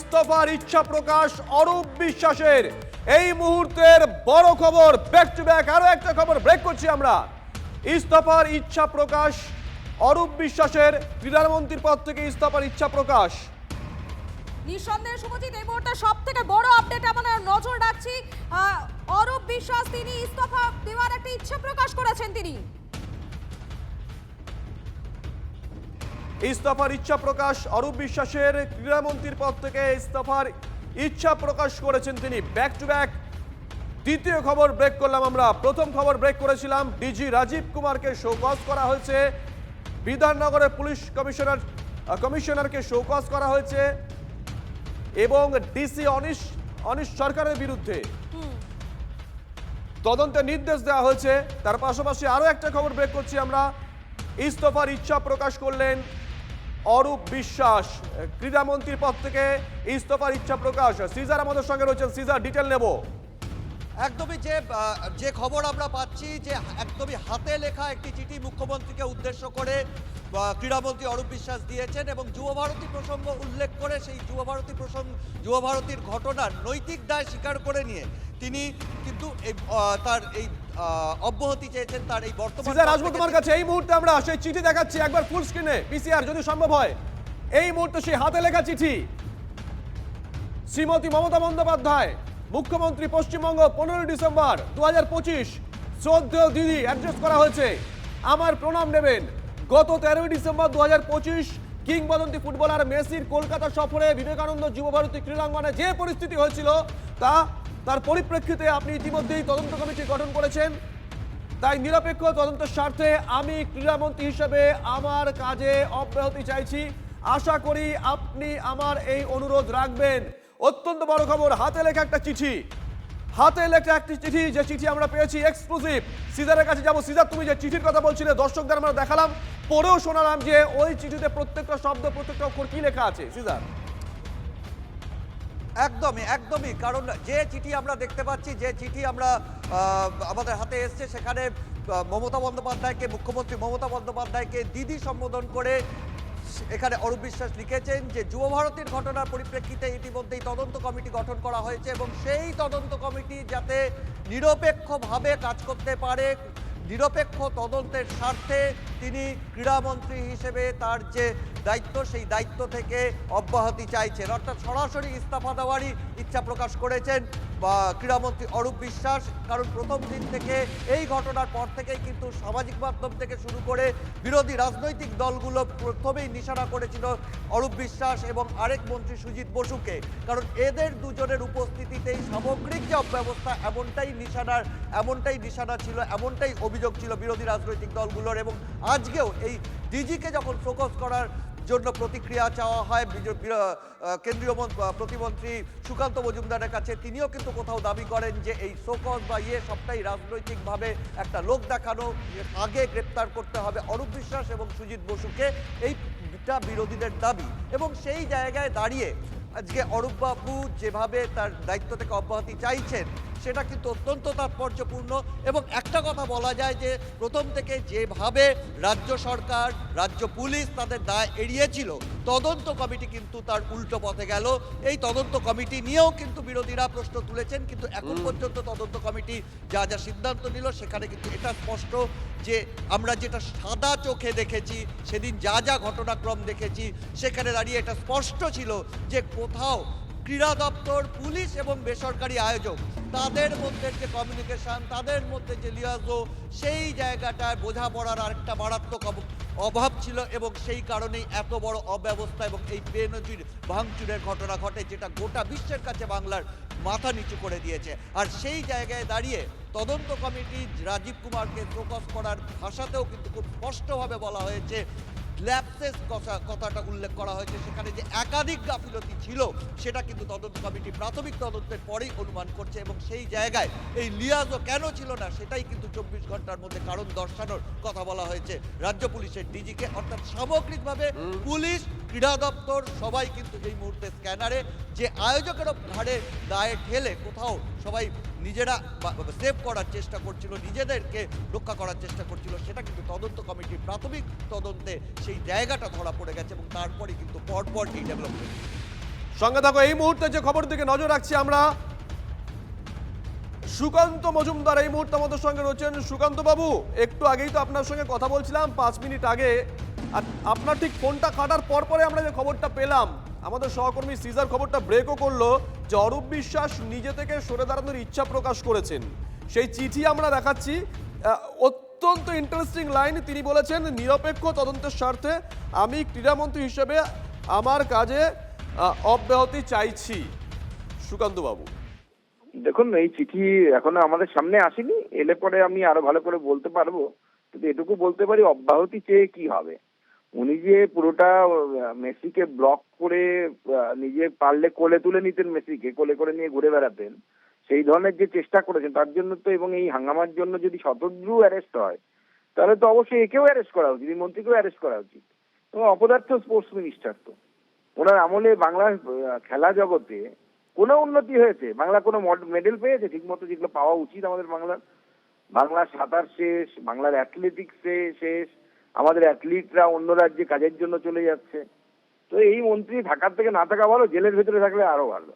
ইস্তফার ইচ্ছা প্রকাশ, অরূপ বিশ্বাসের। এই মুহূর্তের বড় খবর ব্যাক টু ব্যাক আরও একটা খবর ব্রেক করছি আমরা। ইস্তফার ইচ্ছা প্রকাশ, অরূপ বিশ্বাসের, ক্রীড়ামন্ত্রীর পদ থেকে ইস্তফার ইচ্ছা প্রকাশ। নিঃসন্দেহে শুভজিৎ, এই মুহূর্তে সব থেকে বড় আপডেট আমরা নজর রাখছি অরূপ বিশ্বাস, তিনি ইস্তফা দেওয়ার একটা ইচ্ছা প্রকাশ করেছেন তিনি। ইস্তফার ইচ্ছা প্রকাশ অরূপ বিশ্বাসের ক্রীড়ামন্ত্রীর পদ থেকে ইস্তফার ইচ্ছা প্রকাশ করেছেন তিনি। ব্যাক টু ব্যাক দ্বিতীয় খবর ব্রেক করলাম আমরা। প্রথম খবর ব্রেক করেছিলাম। ডিজি রাজীব কুমারকে শোকজ করা হয়েছে। বিধাননগরের পুলিশ কমিশনার কমিশনারকে শোকজ করা হয়েছে এবং ডিসি অনিশ অনিশ সরকারের বিরুদ্ধে। তদন্তের নির্দেশ দেওয়া হয়েছে। তার পাশাপাশি আরও একটা খবর ব্রেক করছি আমরা। ইস্তফার ইচ্ছা প্রকাশ করলেন অরূপ বিশ্বাস ক্রীড়ামন্ত্রীর পদ থেকে ইস্তফার ইচ্ছা প্রকাশ। সিজার আমাদের সঙ্গে রয়েছেন। সিজার ডিটেল নেব। একদমই যে যে খবর আমরা পাচ্ছি যে, একদমই হাতে লেখা একটি চিঠি মুখ্যমন্ত্রীকে উদ্দেশ্য করে ক্রীড়ামন্ত্রী অরূপ বিশ্বাস দিয়েছেন এবং যুব ভারতী প্রসঙ্গ উল্লেখ করে সেই যুব ভারতী প্রসঙ্গ যুব ভারতীর ঘটনার নৈতিক দায় স্বীকার করে নিয়ে তিনি কিন্তু তার এই অব্যাহতি চেয়েছেন তার এই বর্তমান সিজার আসব তোমার কাছে এই মুহূর্তে আমরা সেই চিঠি দেখাচ্ছি একবার ফুল স্ক্রিনে পিসিআর যদি সম্ভব হয়। এই মুহূর্তে সেই হাতে লেখা চিঠি। শ্রীমতী মমতা বন্দ্যোপাধ্যায় মুখ্যমন্ত্রী পশ্চিমবঙ্গ পনেরোই ডিসেম্বর দু হাজার পঁচিশ শ্রদ্ধেয় দিদি অ্যাড্রেস করা হয়েছে। আমার প্রণাম নেবেন। গত তেরোই ডিসেম্বর দু হাজার পঁচিশ কিংবদন্তি ফুটবলার মেসির কলকাতা সফরে বিবেকানন্দ যুবভারতী ক্রীড়াঙ্গনে যে পরিস্থিতি হয়েছিল তা তার পরিপ্রেক্ষিতে আপনি ইতিমধ্যেই তদন্ত কমিটি গঠন করেছেন। তাই নিরপেক্ষ তদন্তের স্বার্থে আমি ক্রীড়ামন্ত্রী হিসেবে আমার কাজে অব্যাহতি চাইছি। আশা করি আপনি আমার এই অনুরোধ রাখবেন। অত্যন্ত বড় খবর, হাতে লেখা একটা চিঠি। হাতে লেখা একটি চিঠি, যে চিঠি আমরা পেয়েছি এক্সক্লুসিভ সিজারের কাছে যাব। সিজার, তুমি যে চিঠির কথা বলছিলে, দর্শকদের আমরা দেখালাম। পড়েও শোনালাম যে ওই চিঠিতে প্রত্যেকটা শব্দ, প্রত্যেকটা অক্ষর কি লেখা আছে? সিজার। একদমই একদমই। কারণ যে চিঠি আমরা দেখতে পাচ্ছি, যে চিঠি আমরা আমাদের হাতে এসছে, সেখানে মমতা বন্দ্যোপাধ্যায়কে, মুখ্যমন্ত্রী মমতা বন্দ্যোপাধ্যায়কে দিদি সম্বোধন করে এখানে অরূপ বিশ্বাস লিখেছেন যে, যুব ভারতীর ঘটনার পরিপ্রেক্ষিতে ইতিমধ্যেই তদন্ত কমিটি গঠন করা হয়েছে এবং সেই তদন্ত কমিটি যাতে নিরপেক্ষভাবে কাজ করতে পারে নিরপেক্ষ তদন্তের স্বার্থে তিনি ক্রীড়ামন্ত্রী হিসেবে তার যে দায়িত্ব, সেই দায়িত্ব থেকে অব্যাহতি চাইছেন। অর্থাৎ সরাসরি ইস্তফা দেওয়ারই ইচ্ছা প্রকাশ করেছেন। ক্রীড়ামন্ত্রী অরূপ বিশ্বাস, কারণ প্রথম দিন থেকে এই ঘটনার পর থেকেই কিন্তু সামাজিক মাধ্যম থেকে শুরু করে বিরোধী রাজনৈতিক দলগুলো প্রথমেই নিশানা করেছিল অরূপ বিশ্বাস এবং আরেক মন্ত্রী সুজিত বসুকে। কারণ এদের দুজনের উপস্থিতিতেই সামগ্রিক যে অব্যবস্থা, এমনটাই নিশানার, এমনটাই নিশানা ছিল, এমনটাই অভিযোগ ছিল বিরোধী রাজনৈতিক দলগুলোর এবং আজকেও এই ডিজিকে যখন ফোকাস করার জন্য প্রতিক্রিয়া চাওয়া হয়। কেন্দ্রীয় প্রতিমন্ত্রী সুকান্ত মজুমদারের কাছে। তিনিও কিন্তু কোথাও দাবি করেন যে এই শোকজ বা ইয়ে সবটাই রাজনৈতিকভাবে একটা লোক দেখানো, আগে গ্রেপ্তার করতে হবে অরূপ বিশ্বাস এবং সুজিত বসুকে। এইটা বিরোধীদের দাবি। এবং সেই জায়গায় দাঁড়িয়ে আজকে অরূপবাবু যেভাবে তার দায়িত্ব থেকে অব্যাহতি চাইছেন সেটা কিন্তু অত্যন্ত তাৎপর্যপূর্ণ এবং একটা কথা বলা যায় যে প্রথম থেকে যেভাবে রাজ্য সরকার রাজ্য পুলিশ তাদের দায় এড়িয়েছিল তদন্ত কমিটি কিন্তু তার উল্টো পথে গেল। এই তদন্ত কমিটি নিয়েও কিন্তু বিরোধীরা প্রশ্ন তুলেছেন কিন্তু এখন পর্যন্ত তদন্ত কমিটি যা যা সিদ্ধান্ত নিল সেখানে কিন্তু এটা স্পষ্ট যে আমরা যেটা সাদা চোখে দেখেছি সেদিন যা যা ঘটনাক্রম দেখেছি সেখানে দাঁড়িয়ে এটা স্পষ্ট ছিল যে কোথাও ক্রীড়া দপ্তর, পুলিশ এবং বেসরকারি আয়োজক, তাদের মধ্যে যে কমিউনিকেশন তাদের মধ্যে যে লিয়াজো সেই জায়গাটায় বোঝাপড়ার আরেকটা মারাত্মক অভাব ছিল এবং সেই কারণেই এত বড় অব্যবস্থা এবং এই বেনজির ভাঙচুরের ঘটনা ঘটে, যেটা গোটা বিশ্বের কাছে বাংলার মাথা নিচু করে দিয়েছে। আর সেই জায়গায় দাঁড়িয়ে তদন্ত কমিটি রাজীব কুমারকে ফোকাস করার ভাষাতেও কিন্তু খুব স্পষ্টভাবে বলা হয়েছে ল্যাপসেস কথা কথাটা উল্লেখ করা হয়েছে। সেখানে যে একাধিক গাফিলতি ছিল সেটা কিন্তু তদন্ত কমিটি প্রাথমিক তদন্তের পরেই অনুমান করছে এবং সেই জায়গায় এই লিয়াজও কেন ছিল না সেটাই কিন্তু চব্বিশ ঘণ্টার মধ্যে কারণ দর্শানোর কথা বলা হয়েছে। রাজ্য পুলিশের ডিজিকে অর্থাৎ সামগ্রিকভাবে পুলিশ ক্রীড়া দপ্তর সবাই কিন্তু এই মুহূর্তে স্ক্যানারে যে আয়োজকেরও ঘাড়ে দায়ে ঠেলে কোথাও সবাই নিজেরা সেভ করার চেষ্টা করছিল, নিজেদেরকে রক্ষা করার চেষ্টা করছিল, সেটা কিন্তু তদন্ত কমিটির প্রাথমিক তদন্তে সেই জায়গাটা ধরা পড়ে গেছে এবং তারপরে কিন্তু পরপর এই ডেভেলপমেন্ট সঙ্গে থাকো, এই মুহূর্তে যে খবর দিকে নজর রাখছি আমরা, সুকান্ত মজুমদার এই মুহূর্তে আমাদের সঙ্গে রয়েছেন। সুকান্ত বাবু একটু আগেই তো আপনার সঙ্গে কথা বলছিলাম, পাঁচ মিনিট আগে, আর আপনার ঠিক ফোনটা কাটার পর পরে আমরা যে খবরটা পেলাম আমাদের সহকর্মী সিজার খবরটা ব্রেকও করল যে অরূপ বিশ্বাস নিজে থেকে সরে দাঁড়ানোর ইচ্ছা প্রকাশ করেছেন। সেই চিঠি আমরা দেখাচ্ছি। অত্যন্ত ইন্টারেস্টিং লাইন তিনি বলেছেন, নিরপেক্ষ তদন্তের স্বার্থে আমি ক্রীড়ামন্ত্রী হিসেবে আমার কাজে অব্যাহতি চাইছি। সুকান্তবাবু। দেখুন, এই চিঠি এখনও আমাদের সামনে আসেনি। এলে পরে আমি আরও ভালো করে বলতে পারব। কিন্তু এটুকু বলতে পারি, অব্যাহতি চেয়ে কি হবে? উনি যে পুরোটা মেসিকে ব্লক করে নিজে পারলে কোলে তুলে নিতেন মেসিকে, কোলে করে নিয়ে ঘুরে বেড়াতেন, সেই ধরনের যে চেষ্টা করেছেন, তার জন্য তো এবং এই হাঙ্গামার জন্য যদি শতদ্রু অ্যারেস্ট হয়, তাহলে তো অবশ্যই একেও অ্যারেস্ট করা উচিত মন্ত্রীকেও অ্যারেস্ট করা উচিত। এবং অপদার্থ স্পোর্টস মিনিস্টার তো। ওনার আমলে বাংলার খেলা জগতে কোনো উন্নতি হয়েছে। বাংলা কোনো মেডেল পেয়েছে, ঠিকমতো যেগুলো পাওয়া উচিত আমাদের বাংলার। বাংলার সাঁতার শেষ, বাংলার অ্যাথলেটিক্সে শেষ আমাদের অ্যাথলিটরা অন্য রাজ্যে কাজের জন্য চলে যাচ্ছে। তো এই মন্ত্রী ঢাকার থেকে না থাকা ভালো জেলের ভেতরে থাকলে আরও ভালো।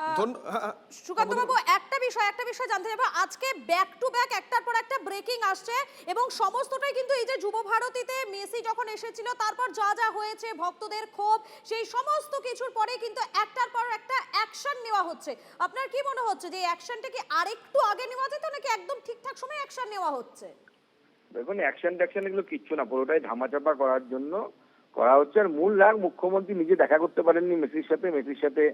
হ্যাঁ, হ্যাঁ, সুকান্ত বাবু একটা বিষয় একটা বিষয় জানতে চাইব। আজকে ব্যাক টু ব্যাক একটার পর একটা ব্রেকিং আসছে এবং সমস্তটাই কিন্তু এই যে যুব ভারতীতে মেসি যখন এসেছিল তারপর যা যা হয়েছে ভক্তদের ক্ষোভ সেই সমস্ত কিছুর পরে কিন্তু একটার পর একটা অ্যাকশন নেওয়া হচ্ছে। আপনার কি মনে হচ্ছে যে অ্যাকশনটা কি আরেকটু আগে নেওয়া যেত নাকি একদম ঠিকঠাক সময় অ্যাকশন নেওয়া হচ্ছে? দেখুন অ্যাকশন ট্যাকশন এগুলো কিচ্ছু না, পুরোটাই ধামাচাপা করার জন্য করা হচ্ছে। আর মূল রাগ মুখ্যমন্ত্রী নিজে দেখা করতে পারেননি মেসির সাথে মেসির সাথে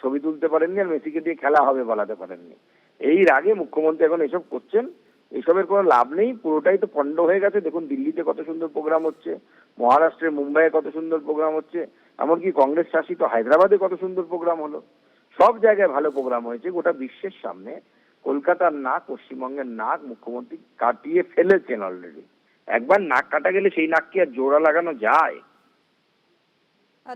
ছবি তুলতে পারেননি আর মেসিকে দিয়ে খেলা হবে বলাতে পারেননি। এই রাগে মুখ্যমন্ত্রী এখন এসব করছেন, এসবের কোনো লাভ নেই, পুরোটাই তো পণ্ড হয়ে গেছে। দেখুন, দিল্লিতে কত সুন্দর প্রোগ্রাম হচ্ছে, মহারাষ্ট্রে মুম্বাইয়ে কত সুন্দর প্রোগ্রাম হচ্ছে, এমনকি কংগ্রেস শাসিত হায়দ্রাবাদে কত সুন্দর প্রোগ্রাম হলো। সব জায়গায় ভালো প্রোগ্রাম হয়েছে, গোটা বিশ্বের সামনে। কলকাতার নাক, পশ্চিমবঙ্গের নাক মুখ্যমন্ত্রী কাটিয়ে ফেলেছেন অলরেডি একবার নাক কাটা গেলে সেই নাক কি আর জোড়া লাগানো যায়?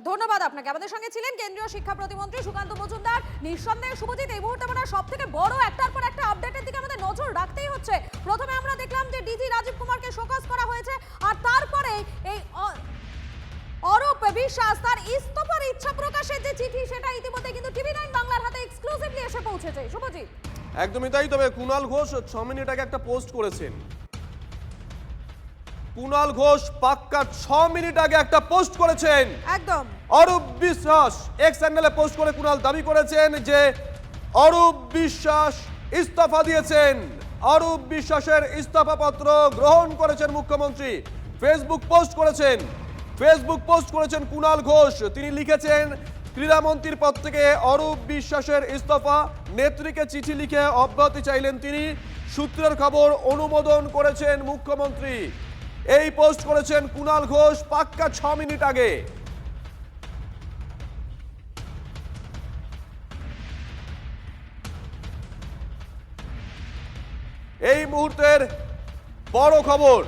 ধন্যবাদ আপনাকে। আমাদের সঙ্গে ছিলেন কেন্দ্রীয় শিক্ষা প্রতিমন্ত্রী সুকান্ত মজুমদার। নিঃসন্দেহে, শুভজিৎ, এই মুহূর্তে আমরা সব থেকে বড় একটার পর একটা আপডেটের দিকে আমাদের নজর রাখতেই হচ্ছে। প্রথমে আমরা দেখলাম যে ডিজি রাজীব কুমারকে শোকজ করা হয়েছে, আর তারপরে এই অরূপ বিশ্বাস, তার ইস্তফার ইচ্ছা প্রকাশের যে চিঠি, সেটা ইতিমধ্যে কিন্তু টিভি নাইন বাংলার হাতে এক্সক্লুসিভলি এসে পৌঁছেছে। শুভজিৎ? একদমই তাই তবে কুণাল ঘোষ ছ মিনিট আগে একটা পোস্ট করেছেন। কুণাল ঘোষ পাক্কা ছ মিনিট আগে একটা পোস্ট করেছেন। একদম। অরূপ বিশ্বাস এক্স হ্যান্ডেলে পোস্ট করে কুণাল দাবি করেছেন যে অরূপ বিশ্বাস ইস্তফা দিয়েছেন। অরূপ বিশ্বাসের ইস্তফা পত্র গ্রহণ করেছেন মুখ্যমন্ত্রী। ফেসবুক পোস্ট করেছেন। ফেসবুক পোস্ট করেছেন কুণাল ঘোষ। তিনি লিখেছেন ক্রীড়ামন্ত্রীর পদ থেকে অরূপ বিশ্বাসের ইস্তফা। নেত্রীকে চিঠি লিখে অব্যাহতি চাইলেন তিনি। সূত্রের খবর, অনুমোদন করেছেন মুখ্যমন্ত্রী। এই পোস্ট করেছেন কুনাল ঘোষ পাক্কা ছ মিনিট আগে। এই মুহূর্তের বড় খবর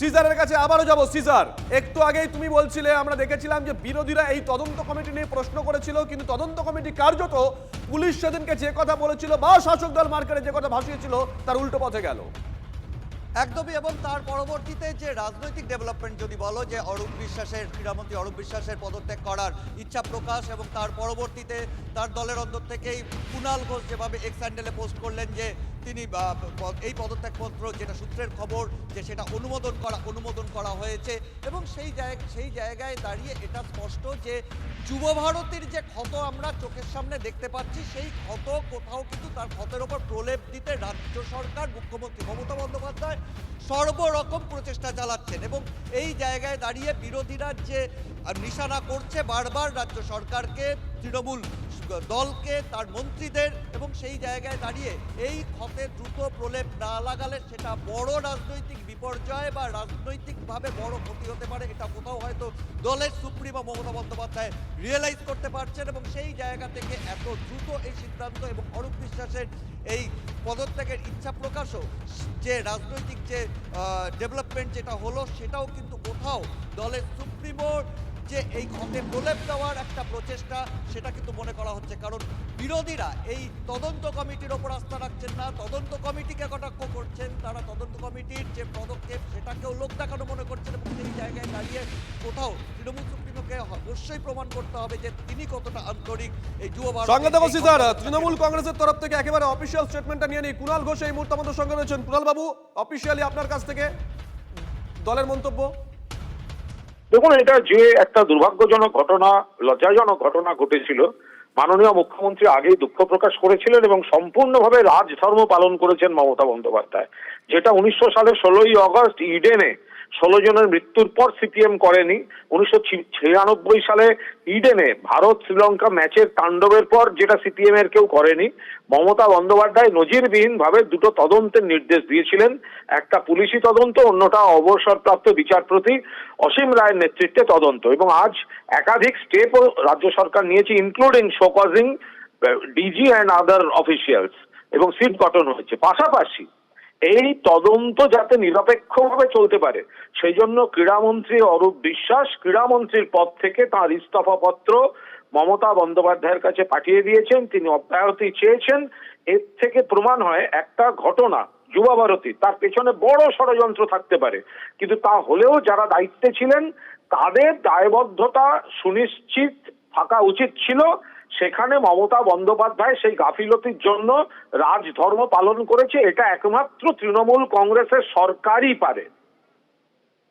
সিজারের কাছে আবারও যাব, সিজার। একটু আগেই তুমি বলছিলে, আমরা দেখেছিলাম যে বিরোধীরা এই তদন্ত কমিটি নিয়ে প্রশ্ন করেছিল, কিন্তু তদন্ত কমিটি কার্যত পুলিশ সেদিনকে যে কথা বলেছিল বা শাসক দল মার্কেটে যে কথা ভাসিয়েছিল, তার উল্টো পথে গেল। একদমই, এবং তার পরবর্তীতে যে রাজনৈতিক ডেভেলপমেন্ট যদি বলো, যে অরূপ বিশ্বাসের, ক্রীড়ামন্ত্রী অরূপ বিশ্বাসের পদত্যাগ করার ইচ্ছা প্রকাশ, এবং তার পরবর্তীতে তার দলের অন্তর থেকেই কুণাল ঘোষ যেভাবে এক্স হ্যান্ডেলে পোস্ট করলেন যে তিনি এই পদত্যাগপত্র, যেটা সূত্রের খবর যে সেটা অনুমোদন করা অনুমোদন করা হয়েছে। এবং সেই জায়গায় সেই জায়গায় দাঁড়িয়ে এটা স্পষ্ট যে যুব ভারতীর যে ক্ষত আমরা চোখের সামনে দেখতে পাচ্ছি, সেই ক্ষত কোথাও কিন্তু তার ক্ষতের ওপর প্রলেপ দিতে রাজ্য সরকার, মুখ্যমন্ত্রী মমতা বন্দ্যোপাধ্যায় সর্বরকম প্রচেষ্টা চালাচ্ছেন। এবং এই জায়গায় দাঁড়িয়ে বিরোধীরা যে নিশানা করছে বারবার রাজ্য সরকারকে তৃণমূল দলকে, তার মন্ত্রীদের এবং সেই জায়গায় দাঁড়িয়ে এই ক্ষতে দ্রুত প্রলেপ না লাগালে সেটা বড় রাজনৈতিক বিপর্যয় বা রাজনৈতিকভাবে বড় ক্ষতি হতে পারে। এটা কোথাও হয়তো দলের সুপ্রিমো মমতা বন্দ্যোপাধ্যায় রিয়েলাইজ করতে পারছেন এবং সেই জায়গা থেকে এত দ্রুত এই সিদ্ধান্ত এবং অরূপ বিশ্বাসের এই পদত্যাগের ইচ্ছা প্রকাশও, যে রাজনৈতিক যে ডেভেলপমেন্ট যেটা হলো সেটাও কিন্তু কোথাও দলের সুপ্রিমোর যে এই ক্ষতে প্রলেপ দেওয়ার একটা প্রচেষ্টা সেটা কিন্তু মনে করা হচ্ছে। কারণ বিরোধীরা এই তদন্ত কমিটির ওপর আস্থা রাখছেন না তদন্ত কমিটিকে কটাক্ষ করছেন তারা তদন্ত কমিটির যে পদক্ষেপ সেটাকেও লোক দেখানো মনে করছেন এবং সেই জায়গায় দাঁড়িয়ে কোথাও তৃণমূল সুপ্রিমোকে অবশ্যই প্রমাণ করতে হবে যে তিনি কতটা আন্তরিক এই যুব তৃণমূল কংগ্রেসের তরফ থেকে একেবারে অফিসিয়াল স্টেটমেন্টটা নিয়ে নিই। কুণাল ঘোষ এই মুহূর্তে আমাদের সঙ্গে রয়েছেন। কুণাল বাবু অফিসিয়ালি আপনার কাছ থেকে দলের মন্তব্য? দেখুন, এটা যে একটা দুর্ভাগ্যজনক ঘটনা, লজ্জাজনক ঘটনা ঘটেছিল, মাননীয় মুখ্যমন্ত্রী আগেই দুঃখ প্রকাশ করেছিলেন এবং সম্পূর্ণভাবে রাজধর্ম পালন করেছেন মমতা বন্দ্যোপাধ্যায়, যেটা উনিশশো সালের ষোলোই অগস্ট, ইডেনে ষোলো জনের মৃত্যুর পর সিপিএম করেনি। উনিশশো ছিয়ানব্বই সালে ইডেনে ভারত শ্রীলঙ্কা ম্যাচের তাণ্ডবের পর যেটা সিপিএম এর কেউ করেনি, মমতা বন্দ্যোপাধ্যায় নজিরবিহীন ভাবে দুটো তদন্তের নির্দেশ দিয়েছিলেন। একটা পুলিশি তদন্ত, অন্যটা অবসরপ্রাপ্ত বিচারপতি অসীম রায়ের নেতৃত্বে তদন্ত এবং আজ একাধিক স্টেপও রাজ্য সরকার নিয়েছে including show causing DG and other officials এবং সিট গঠন হয়েছে। পাশাপাশি এই তদন্ত যাতে নিরপেক্ষভাবে চলতে পারে সেই জন্য ক্রীড়ামন্ত্রী অরূপ বিশ্বাস ক্রীড়ামন্ত্রীর পদ থেকে তার ইস্তফা পত্র মমতা বন্দ্যোপাধ্যায়ের কাছে পাঠিয়ে দিয়েছেন। তিনি অব্যাহতি চেয়েছেন। এর থেকে প্রমাণ হয়, একটা ঘটনা যুবা ভারতী, তার পেছনে বড় ষড়যন্ত্র থাকতে পারে। কিন্তু তা হলেও যারা দায়িত্বে ছিলেন, তাদের দায়বদ্ধতা সুনিশ্চিত থাকা উচিত ছিল। সেখানে মমতা বন্দ্যোপাধ্যায় সেই গাফিলতির জন্য রাজধর্ম পালন করেছে, এটা একমাত্র তৃণমূল কংগ্রেসের সরকারই পারে।